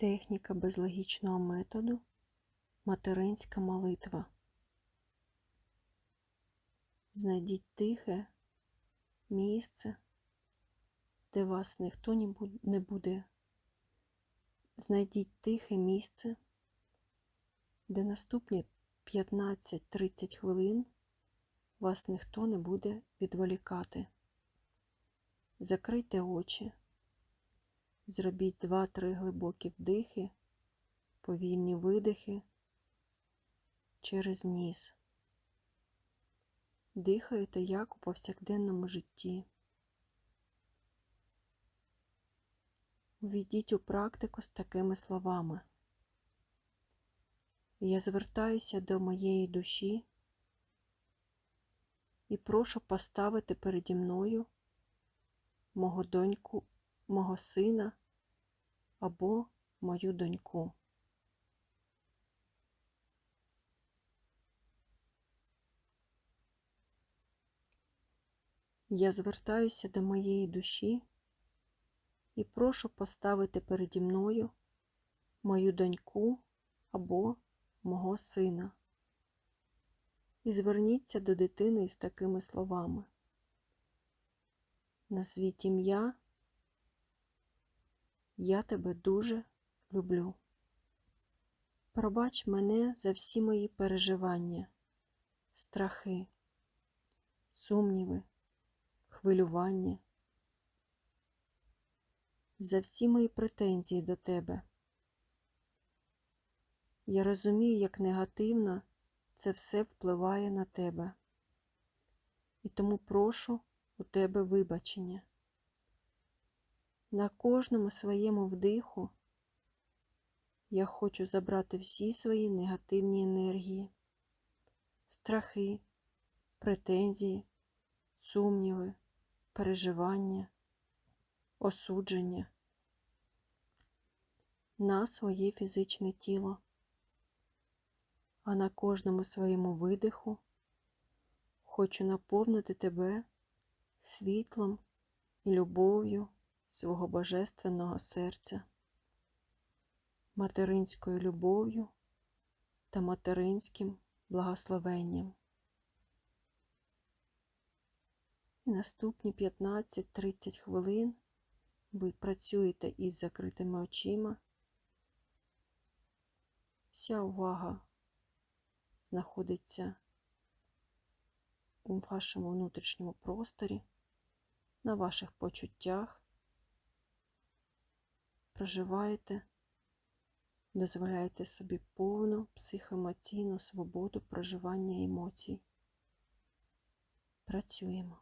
Техніка безлогічного методу материнська молитва. Знайдіть тихе місце, де вас ніхто не буде. Знайдіть тихе місце, де наступні 15-30 хвилин вас ніхто не буде відволікати. Закрийте очі. Зробіть два-три глибокі вдихи, повільні видихи через ніс. Дихаєте як у повсякденному житті. Увійдіть у практику з такими словами. Я звертаюся до моєї душі і прошу поставити переді мною мого доньку, мого сина або мою доньку. Я звертаюся до моєї душі і прошу поставити переді мною мою доньку або мого сина. І зверніться до дитини із такими словами. Назвіть ім'я я тебе дуже люблю. Пробач мене за всі мої переживання, страхи, сумніви, хвилювання, за всі мої претензії до тебе. Я розумію, як негативно це все впливає на тебе, і тому прошу у тебе вибачення. На кожному своєму вдиху. Я хочу забрати всі свої негативні енергії, страхи, претензії, сумніви, переживання, осудження на своє фізичне тіло, а на кожному своєму видиху хочу наповнити тебе світлом і любов'ю свого божественного серця, материнською любов'ю та материнським благословенням. І наступні 15-30 хвилин ви працюєте із закритими очима. Вся увага знаходиться у вашому внутрішньому просторі, на ваших почуттях проживаєте, дозволяєте собі повну психоемоційну свободу проживання емоцій. Працюємо.